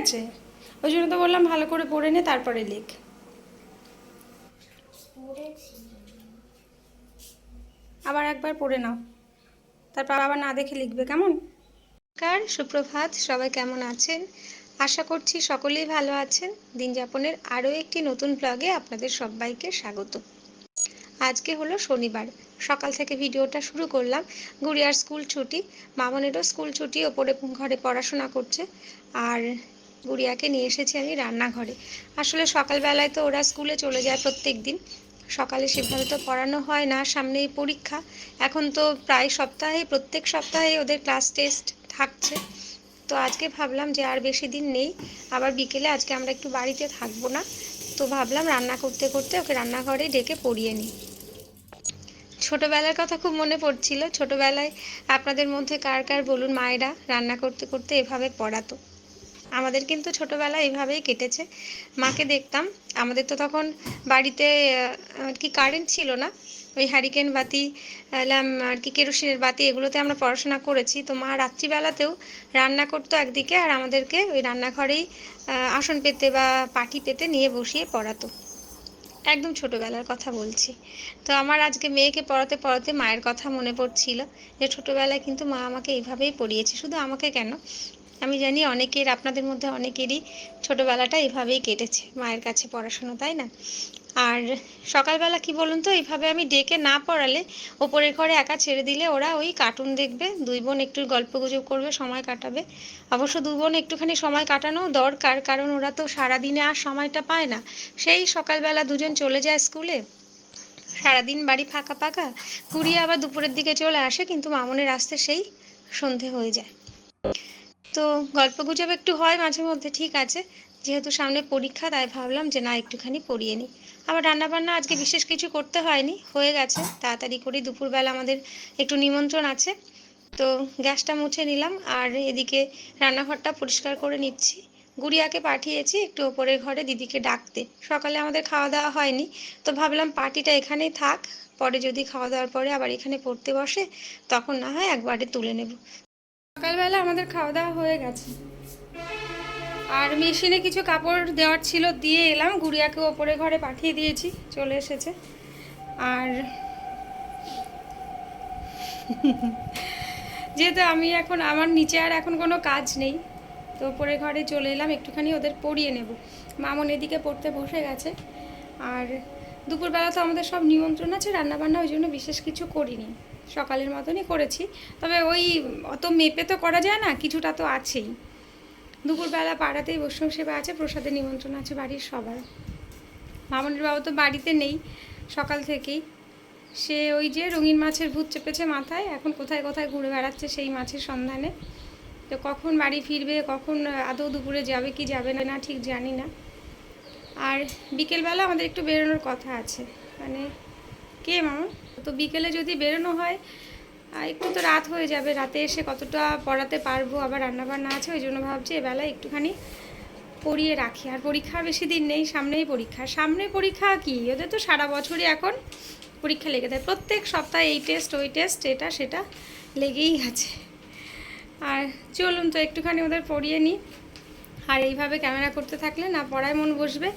গেছে ওই জন্য তো বললাম ভালো করে পড়ে নে, তারপরে লিখ। আবার একবার পড়ে নাও। তারপর আবার না দেখে লিখবে, কেমন? নমস্কার, সুপ্রভাত, সবাই কেমন আছেন? আশা করছি সকলেই ভালো আছেন। দিন যাপনের আরও একটি নতুন ব্লগে আপনাদের সবাইকে স্বাগত। আজকে হলো শনিবার। সকাল থেকে ভিডিওটা শুরু করলাম। গুড়িয়ার স্কুল ছুটি। মামনেরও স্কুল ছুটি, ওপরে ঘরে পড়াশোনা করছে। আর গুড়িয়াকে নিয়ে এসেছি আমি রান্নাঘরে। আসলে সকালবেলায় তো ওরা স্কুলে চলে যায় প্রত্যেক দিন সকালে সেভাবে তো পড়ানো হয় না, সামনেই পরীক্ষা। এখন তো প্রায় সপ্তাহে, প্রত্যেক সপ্তাহে ওদের ক্লাস টেস্ট থাকছে। তো আজকে ভাবলাম যে আর বেশি দিন নেই, আবার বিকেলে আজকে আমরা একটু বাড়িতে থাকব না। তো ভাবলাম রান্না করতে করতে ওকে রান্নাঘরে ডেকে পড়িয়ে নিই। ছোটোবেলার কথা খুব মনে পড়ছিল। ছোটোবেলায় আপনাদের মধ্যে কার কার বলুন, মায়েরা রান্না করতে করতে এভাবে পড়াতো? আমাদের কিন্তু ছোটবেলা এভাবেই কেটেছে। মাকে দেখতাম। আমাদের তো তখন বাড়িতে আর কি কারেন্ট ছিল না। ওই হ্যারিকেন বাতি আর কি কেরোসিনের বাতি, এগুলোতে আমরা পড়াশোনা করেছি। তো মা রাত্রিবেলাতেও রান্না করতো একদিকে আর আমাদেরকে ওই রান্নাঘরেই আসন পেতে বা পাটি পেতে নিয়ে বসিয়ে পড়াতো। একদম ছোটবেলার কথা বলছি। তো আমার আজকে মেয়েকে পড়াতে পড়াতে মায়ের কথা মনে পড়ছিল যে ছোটবেলায় কিন্তু মা আমাকে এইভাবেই পড়িয়েছে। শুধু আমাকে কেন? আমি জানি অনেকের, আপনাদের মধ্যে অনেকেরই ছোটবেলাটা এভাবেই কেটেছে, মায়ের কাছে পড়াশোনা, তাই না? আর সকালবেলা কি বলুন তো এইভাবে আমি ডেকে না পড়ালে ওপরের ঘরে একা ছেড়ে দিলে ওরা ওই কার্টুন দেখবে, দুই বোন একটু গল্প গুজব করবে, সময় কাটাবে। অবশ্য দুই বোন একটুখানি সময় কাটানো দরকার, কারণ ওরা তো সারাদিনে আর সময়টা পায় না। সেই সকালবেলা দুজন চলে যায় স্কুলে, সারাদিন বাড়ি ফাঁকা ফাঁকা, ঘুরিয়ে আবার দুপুরের দিকে চলে আসে, কিন্তু মামনের আসতে সেই সন্ধে হয়ে যায়। তো গল্প গুজব একটু হয় মাঝে মধ্যে, ঠিক আছে। যেহেতু সামনে পরীক্ষা, তাই ভাবলাম যে না, একটুখানি পড়িয়ে নিই। আবার রান্নাবান্না আজকে বিশেষ কিছু করতে হয়নি, হয়ে গেছে। তাড়াতাড়ি করে দুপুরবেলা আমাদের একটু নিমন্ত্রণ আছে। তো গ্যাসটা মুছে নিলাম, আর এদিকে রান্নাঘরটা পরিষ্কার করে নিচ্ছি। গুড়িয়াকে পাঠিয়েছি একটু ওপরের ঘরে দিদিকে ডাকতে। সকালে আমাদের খাওয়া দাওয়া হয়নি, তো ভাবলাম পার্টিটা এখানেই থাক। পরে যদি খাওয়া দাওয়ার পরে আবার এখানে পড়তে বসে, তখন না হয় একবারে তুলে নেব। সকালবেলা আমাদের খাওয়া দাওয়া হয়ে গেছে। আর মেশিনে কিছু কাপড় দেওয়ার ছিল, দিয়ে এলাম। গুড়িয়াকে ওপরে ঘরে পাঠিয়ে দিয়েছি, চলে এসেছে। আর যেহেতু আমি এখন, আমার নিচে আর এখন কোনো কাজ নেই, তো ওপরে ঘরে চলে এলাম। একটুখানি ওদের পড়িয়ে নেব। মামন এদিকে পড়তে বসে গেছে। আর দুপুরবেলা তো আমাদের সব নিমন্ত্রণ আছে, রান্নাবান্না ওই জন্য বিশেষ কিছু করিনি। সকালের মতনই করেছি। তবে ওই অত মেপে তো করা যায় না, কিছুটা তো আছেই। দুপুরবেলা পাড়াতেই বৈষ্ণব সেবা আছে, প্রসাদের নিমন্ত্রণ আছে বাড়ির সবার। মামনের বাবা তো বাড়িতে নেই সকাল থেকেই। সে ওই যে রঙিন মাছের ভূত চেপেছে মাথায়, এখন কোথায় কোথায় ঘুরে বেড়াচ্ছে সেই মাছের সন্ধানে। তো কখন বাড়ি ফিরবে, কখন আদৌ দুপুরে যাবে, কি যাবে না, ঠিক জানি না। আর বিকেলবেলা আমাদের একটু বেরোনোর কথা আছে। মানে কে মামা তো বিকেলে যদি বেরোনো হয় একটু তো রাত হয়ে যাবে, রাতে এসে কতটা পড়াতে পারব, আবার রান্নাবান্না আছে, ওই জন্য ভাবছি এবেলা একটুখানি পড়িয়ে রাখি। আর পরীক্ষার বেশি দিন নেই, সামনেই পরীক্ষা। সামনে পরীক্ষা কি? ওদের তো সারা বছরই এখন পরীক্ষা লেগে দেয় প্রত্যেক সপ্তাহে এই টেস্ট ওই টেস্ট এটা, সেটা লেগেই আছে। আর চলুন তো, একটুখানি ওদের পড়িয়ে নিই। আর এইভাবে ক্যামেরা করতে থাকলে না পড়ায় মন বসবে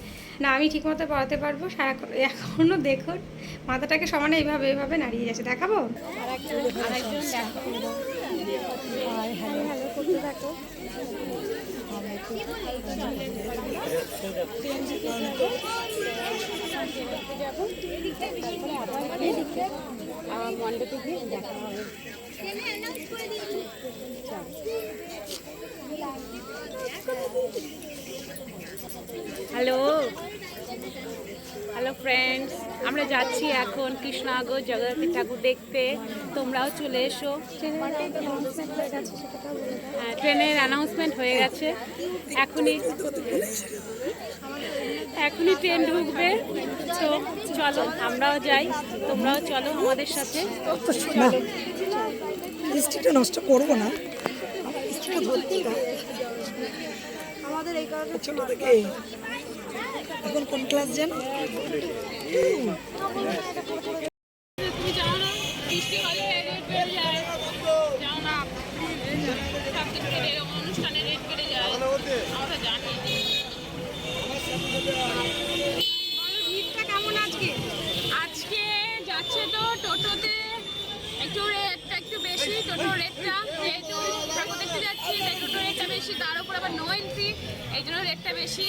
না আমি ঠিকমতো পড়াতে পারব সারা এখনও দেখুন মাথাটাকে সমানে এইভাবে এইভাবে নাড়িয়ে যাচ্ছে দেখাবো ভালো মন্ডপে গিয়ে দেখা হবে আমরা যাচ্ছি এখন কৃষ্ণাগর জগন্নাথ ঠাকুর দেখতে। তোমরাও চলে এসো। হ্যাঁ ট্রেনের অ্যানাউন্সমেন্ট হয়ে গেছে। এখনই এখনই ট্রেন ঢুকবে। তো চলো আমরাও যাই। তোমরাও চলো আমাদের সাথে। না মিষ্টিটা নষ্ট করব না। আমাদের এই কারণে এখন কোন ক্লাস যেন? আজকে যাচ্ছে তো টোটোতে। একটু রেটটা একটু বেশি টোটো রেটটা ঠাকুর টোটো রেটটা বেশি তার উপর আবার নো এন্ট্রি এই জন্য রেটটা বেশি।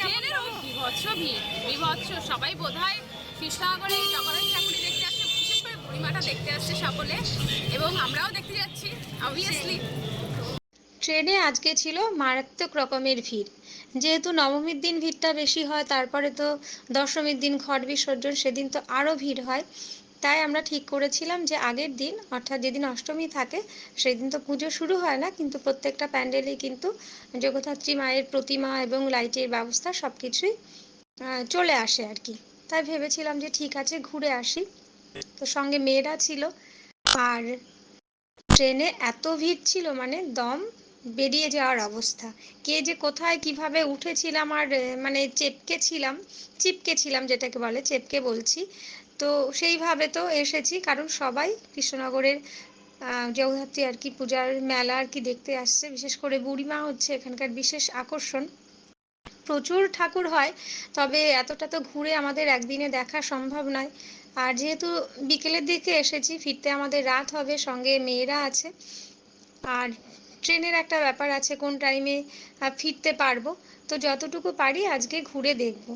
ট্রেনের বিভৎস ভিড় বিভৎস। সবাই বোধ হয় কৃষ্ণনগরে এই জগন্নাথ ঠাকুরই দেখতে আসছে বিশেষ করে পরিমাটা দেখতে আসছে সকলে এবং আমরাও দেখতে যাচ্ছি অবভিয়াসলি ট্রেনে আজকে ছিল মারাত্মক রকমের ভিড়। যেহেতু নবমীর দিন ভিড়টা বেশি হয় তারপরে তো দশমীর দিন ঘট বিসর্জন সেদিন তো আরও ভিড় হয়। তাই আমরা ঠিক করেছিলাম যে আগের দিন, অর্থাৎ যেদিন অষ্টমী থাকে, সেদিন তো পুজো শুরু হয় না, কিন্তু প্রত্যেকটা প্যান্ডেলেই কিন্তু জগদ্ধাত্রী মায়ের প্রতিমা এবং লাইটের ব্যবস্থা সব কিছুই চলে আসে আর কি। তাই ভেবেছিলাম যে ঠিক আছে, ঘুরে আসি। তো সঙ্গে মেয়েরা ছিল। আর ট্রেনে এত ভিড় ছিল মানে দম বেরিয়ে যাওয়ার অবস্থা। কে যে কোথায় কীভাবে উঠেছিলাম আর মানে চেপকে ছিলাম চিপকে ছিলাম যেটাকে বলে, চেপকে বলছি। তো সেইভাবে তো এসেছি, কারণ সবাই কৃষ্ণনগরের জগদ্ধাত্রী আর কি পূজার মেলা আর কি দেখতে আসছে, বিশেষ করে বুড়িমা হচ্ছে এখানকার বিশেষ আকর্ষণ। প্রচুর ঠাকুর হয়, তবে এতটা তো ঘুরে আমাদের একদিনে দেখা সম্ভব নয়। আর যেহেতু বিকেলের দিকে এসেছি, ফিরতে আমাদের রাত হবে, সঙ্গে মেয়েরা আছে। আর ট্রেনের একটা ব্যাপার আছে, কোন টাইমে ফিরতে পারব। তো যতটুকু পারি আজকে ঘুরে দেখব।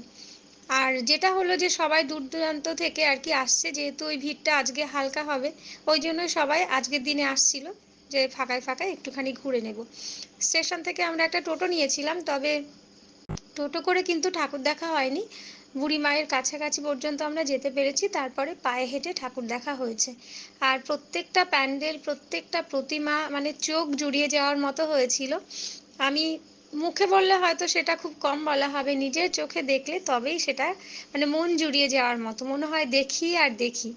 আর যেটা হলো যে সবাই দূর দূরান্ত থেকে আর কি আসছে, যেহেতু ওই ভিড়টা আজকে হালকা হবে, ওই জন্য সবাই আজকের দিনে আসছিল যে ফাঁকায় ফাঁকায় একটুখানি ঘুরে নেব। স্টেশন থেকে আমরা একটা টোটো নিয়েছিলাম, তবে টোটো করে কিন্তু ঠাকুর দেখা হয়নি। বুড়ি মায়ের কাছাকাছি পর্যন্ত আমরা যেতে পেরেছি, তারপরে পায়ে হেঁটে ঠাকুর দেখা হয়েছে। আর প্রত্যেকটা প্যান্ডেল, প্রত্যেকটা প্রতিমা মানে চোখ জুড়িয়ে যাওয়ার মতো হয়েছিল। আমি মুখে বললে হয়তো সেটা খুব কম বলা হবে, নিজের চোখে দেখলে তবেই সেটা মানে মন জুড়িয়ে যাওয়ার মতো, মনে হয় দেখি আর দেখি।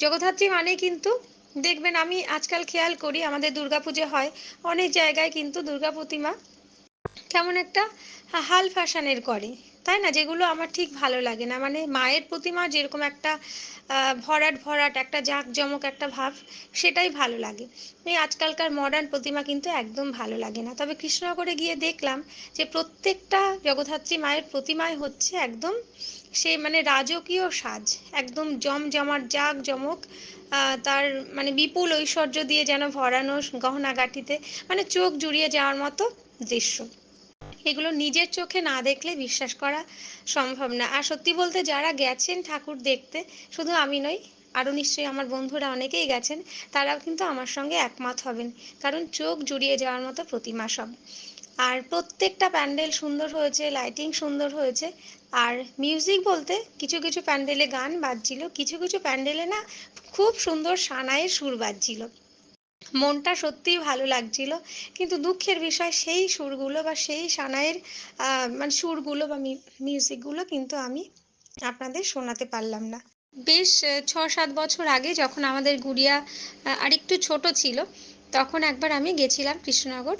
জগদ্ধাত্রী মানে কিন্তু দেখবেন আমি আজকাল খেয়াল করি আমাদের দুর্গাপুজো হয়, অনেক জায়গায় কিন্তু দুর্গা প্রতিমা কেমন একটা হাল ফ্যাশনের করে। তাই না? যেগুলো আমার ঠিক ভালো লাগে না। মানে মায়ের প্রতিমা যেরকম একটা ভরাট ভরাট, একটা জাঁকজমক, একটা ভাব, সেটাই ভালো লাগে। এই আজকালকার মডার্ন প্রতিমা কিন্তু একদম ভালো লাগে না। তবে কৃষ্ণনগরে গিয়ে দেখলাম যে প্রত্যেকটা জগদ্ধাত্রী মায়ের প্রতিমায় হচ্ছে একদম সে মানে রাজকীয় সাজ। একদম জমজমাট, জাঁকজমক তার মানে বিপুল ঐশ্বর্য দিয়ে যেন ভরানো গহনাগাটিতে মানে চোখ জুড়িয়ে যাওয়ার মতো দৃশ্য। এগুলো নিজের চোখে না দেখলে বিশ্বাস করা সম্ভব না। আর সত্যি বলতে যারা গেছেন ঠাকুর দেখতে, শুধু আমি নই, আরও নিশ্চয়ই আমার বন্ধুরা অনেকেই গেছেন, তারাও কিন্তু আমার সঙ্গে একমত হবেন। কারণ চোখ জুড়িয়ে যাওয়ার মতো প্রতিমা সব। আর প্রত্যেকটা প্যান্ডেল সুন্দর হয়েছে, লাইটিং সুন্দর হয়েছে। আর মিউজিক বলতে কিছু কিছু প্যান্ডেলে গান বাজছিল, কিছু কিছু প্যান্ডেলে না খুব সুন্দর সানাইয়ের সুর বাজছিল। মনটা সত্যিই ভালো লাগছিল। কিন্তু দুঃখের বিষয়, সেই সুরগুলো বা সেই সানাইয়ের মানে সুরগুলো বা মিউজিকগুলো কিন্তু আমি আপনাদের শোনাতে পারলাম না। বেশ ছ সাত বছর আগে যখন আমাদের গুড়িয়া আরেকটু ছোট ছিল, তখন একবার আমি গেছিলাম কৃষ্ণনগর।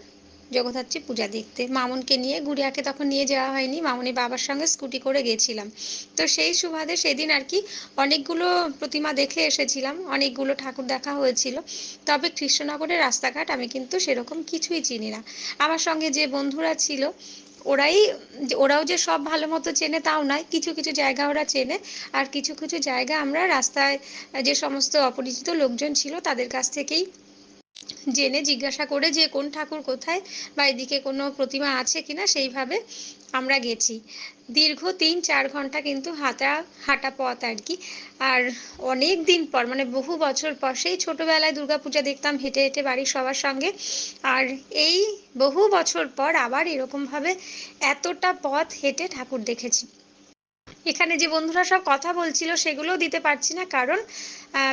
জগদ্ধাত্রী পূজা দেখতে। মামুনকে নিয়ে গুড়িয়াকে তখন নিয়ে যাওয়া হয়নি। মামুনি বাবার সঙ্গে স্কুটি করে গেছিলাম। তো সেই সুবাদে সেদিন আর কি অনেকগুলো প্রতিমা দেখে এসেছিলাম। অনেকগুলো ঠাকুর দেখা হয়েছিল। তবে কৃষ্ণনগরের রাস্তাঘাট আমি কিন্তু সেরকম কিছুই চিনি না। আমার সঙ্গে যে বন্ধুরা ছিল, ওরাই ওরাও যে সব ভালো মতো চেনে তাও নয়। কিছু কিছু জায়গা ওরা চেনে। আর কিছু কিছু জায়গা আমরা রাস্তায় যে সমস্ত অপরিচিত লোকজন ছিল তাদের কাছ থেকেই জেনে জিজ্ঞাসা করে যে কোন ঠাকুর কোথায় বা এদিকে কোনো প্রতিমা আছে কিনা সেইভাবে আমরা গেছি। দীর্ঘ তিন চার ঘণ্টা কিন্তু হাঁটা হাঁটা পথ আর কি। আর অনেক দিন পর মানে বহু বছর পর, সেই ছোটবেলায় দুর্গাপূজা দেখতাম হেঁটে হেঁটে বাড়ির সবার সঙ্গে। আর এই বহু বছর পর আবার এরকমভাবে এতটা পথ হেঁটে ঠাকুর দেখেছি। এখানে যে বন্ধুরা সব কথা বলছিল সেগুলোও দিতে পারছি না, কারণ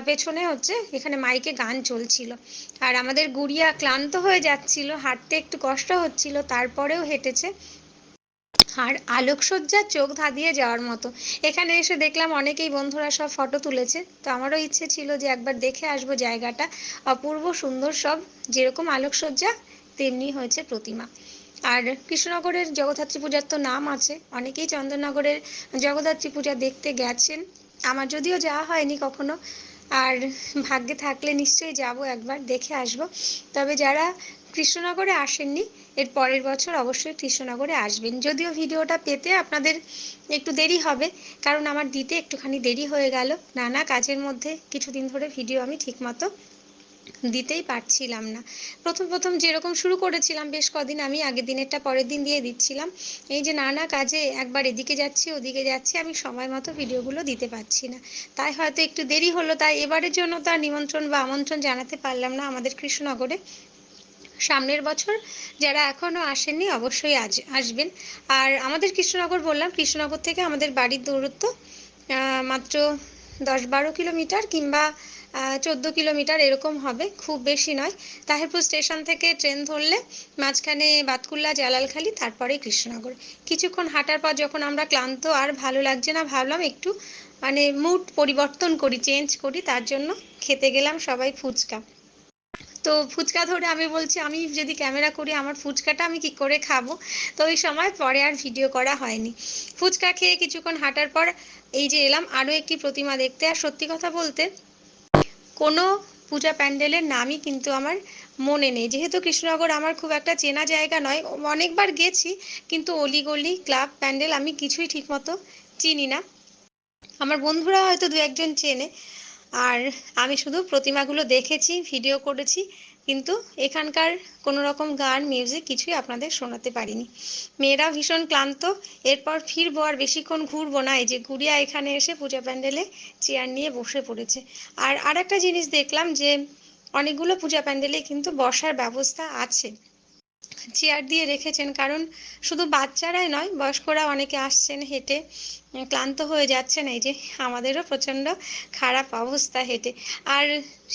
পেছনে হচ্ছে এখানে মাইকে গান চলছিল। আর আমাদের গুড়িয়া ক্লান্ত হয়ে যাচ্ছিল, হাঁটতে একটু কষ্ট হচ্ছিল, তারপরেও হেঁটেছে। আর আলোকসজ্জার চোখ ধাঁধিয়ে যাওয়ার মতো। এখানে এসে দেখলাম অনেকেই বন্ধুরা সব ফটো তুলেছে। তো আমারও ইচ্ছে ছিল যে একবার দেখে আসব জায়গাটা। অপূর্ব সুন্দর সব, যেরকম আলোকসজ্জা, তেমনি হয়েছে প্রতিমা। আর কৃষ্ণনগরের জগদ্ধাত্রী পূজার তো নাম আছে। অনেকেই চন্দননগরের জগদ্ধাত্রী পূজা দেখতে গেছেন। আমার যদিও যাওয়া হয়নি কখনো, আর ভাগ্যে থাকলে নিশ্চয়ই যাব একবার, দেখে আসব। তবে যারা কৃষ্ণনগরে আসেননি, এর পরের বছর অবশ্যই কৃষ্ণনগরে আসবেন। যদিও ভিডিওটা পেতে আপনাদের একটু দেরি হবে, কারণ আমার দিতে একটুখানি দেরি হয়ে গেল। নানা কাজের মধ্যে কিছুদিন ধরে ভিডিও আমি ঠিকমতো দিতেই পারছিলাম না। প্রথম প্রথম যেরকম শুরু করেছিলাম, বেশ কদিন আমি আগের দিনেরটা পরের দিন দিয়ে দিচ্ছিলাম। এই যে নানা কাজে একবার এদিকে যাচ্ছি, ওদিকে যাচ্ছি, আমি সময় মতো ভিডিওগুলো দিতে পারছি না। তাই হয়তো একটু দেরি হলো, তাই এবারের জন্য তার নিমন্ত্রণ বা আমন্ত্রণ জানাতে পারলাম না আমাদের কৃষ্ণনগরে। সামনের বছর যারা এখনও আসেননি, অবশ্যই আজ আসবেন। আর আমাদের কৃষ্ণনগর বললাম, কৃষ্ণনগর থেকে আমাদের বাড়ির দূরত্ব মাত্র দশ বারো কিলোমিটার কিংবা চোদ্দ কিলোমিটার এরকম হবে, খুব বেশি নয়। তাহেরপুর স্টেশন থেকে ট্রেন ধরলে মাঝখানে বাতকুল্লা, জালালখালি তারপরে কৃষ্ণনগর। কিছুক্ষণ হাঁটার পর যখন আমরা ক্লান্ত আর ভালো লাগছে না, ভাবলাম একটু মানে মুড পরিবর্তন করি চেঞ্জ করি, তার জন্য খেতে গেলাম সবাই ফুচকা। তো ফুচকা ধরে আমি বলছি, আমি যদি ক্যামেরা করি, আমার ফুচকাটা আমি কি করে খাব? তো ওই সময় পরে আর ভিডিও করা হয়নি। ফুচকা খেয়ে কিছুক্ষণ হাঁটার পর এই যে এলাম, আরও একটি প্রতিমা দেখতে। আর সত্যি কথা বলতে কোনো পূজা প্যান্ডেলের নামই কিন্তু আমার মনে নেই। যেহেতু কৃষ্ণনগর আমার খুব একটা চেনা জায়গা নয়, অনেকবার গেছি, কিন্তু অলিগলি ক্লাব, প্যান্ডেল আমি কিছুই ঠিকমতো চিনি না। আমার বন্ধুরা হয়তো দু একজন চেনে। আর আমি শুধু প্রতিমাগুলো দেখেছি ভিডিও করেছি, কিন্তু এখানকার কোনো রকম গান মিউজিক কিছুই আপনাদের শোনাতে পারিনি। মেয়েরা ভীষণ ক্লান্ত, এরপর ফিরবো আর বেশিক্ষণ ঘুরবো না। এই যে গুড়িয়া এখানে এসে পূজা প্যান্ডেলে চেয়ার নিয়ে বসে পড়েছে। আর আরেকটা জিনিস দেখলাম যে, অনেকগুলো পূজা প্যান্ডেলে কিন্তু বসার ব্যবস্থা আছে। চেয়ার দিয়ে রেখেছেন, কারণ শুধু বাচ্চারাই নয় বয়স্করা অনেকে আসছেন হেঁটে, ক্লান্ত হয়ে যাচ্ছেন, এই যে আমাদেরও প্রচণ্ড খারাপ অবস্থা হেঁটে। আর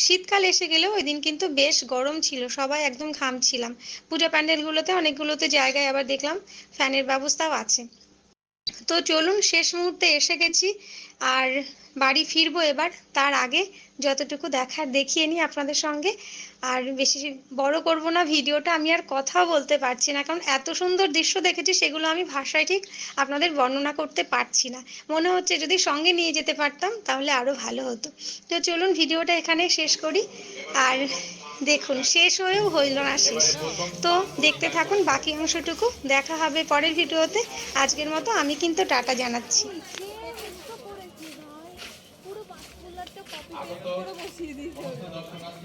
শীতকাল এসে গেলেও ওই দিন কিন্তু বেশ গরম ছিল, সবাই একদম ঘামছিলাম পূজা প্যান্ডেলগুলোতে, অনেকগুলোতে জায়গায় আবার দেখলাম ফ্যানের ব্যবস্থাও আছে। তো চলুন, শেষ মুহূর্তে এসে গেছি, আর বাড়ি ফিরবো এবার, তার আগে যতটুকু দেখার দেখিয়ে নিই আপনাদের সঙ্গে। আর বেশি বড় করব না, ভিডিওটা আমি আর কথাও বলতে পারছি না, কারণ এত সুন্দর দৃশ্য দেখেছি সেগুলো আমি ভাষায় ঠিক আপনাদের বর্ণনা করতে পারছি না। মনে হচ্ছে যদি সঙ্গে নিয়ে যেতে পারতাম তাহলে আরও ভালো হতো। তো চলুন ভিডিওটা এখানে শেষ করি। আর দেখুন, শেষ হয়েও হইল না শেষ। তো দেখতে থাকুন বাকি অংশটুকু। দেখা হবে পরের ভিডিওতে। আজকের মতো আমি কিন্তু টাটা জানাচ্ছি। কোথায়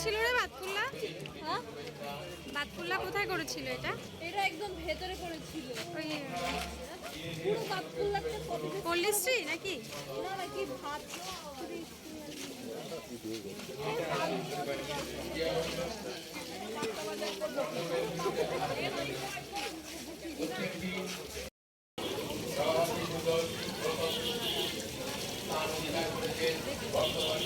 করেছিল রে বাতকুল্লা? হ্যাঁ? বাতকুল্লা কোথায় করেছিল এটা? এটা একদম ভেতরে করেছিল। ওই পুরো কপি পল্লিশ্রী নাকি? না নাকি ভাত? বর্তমান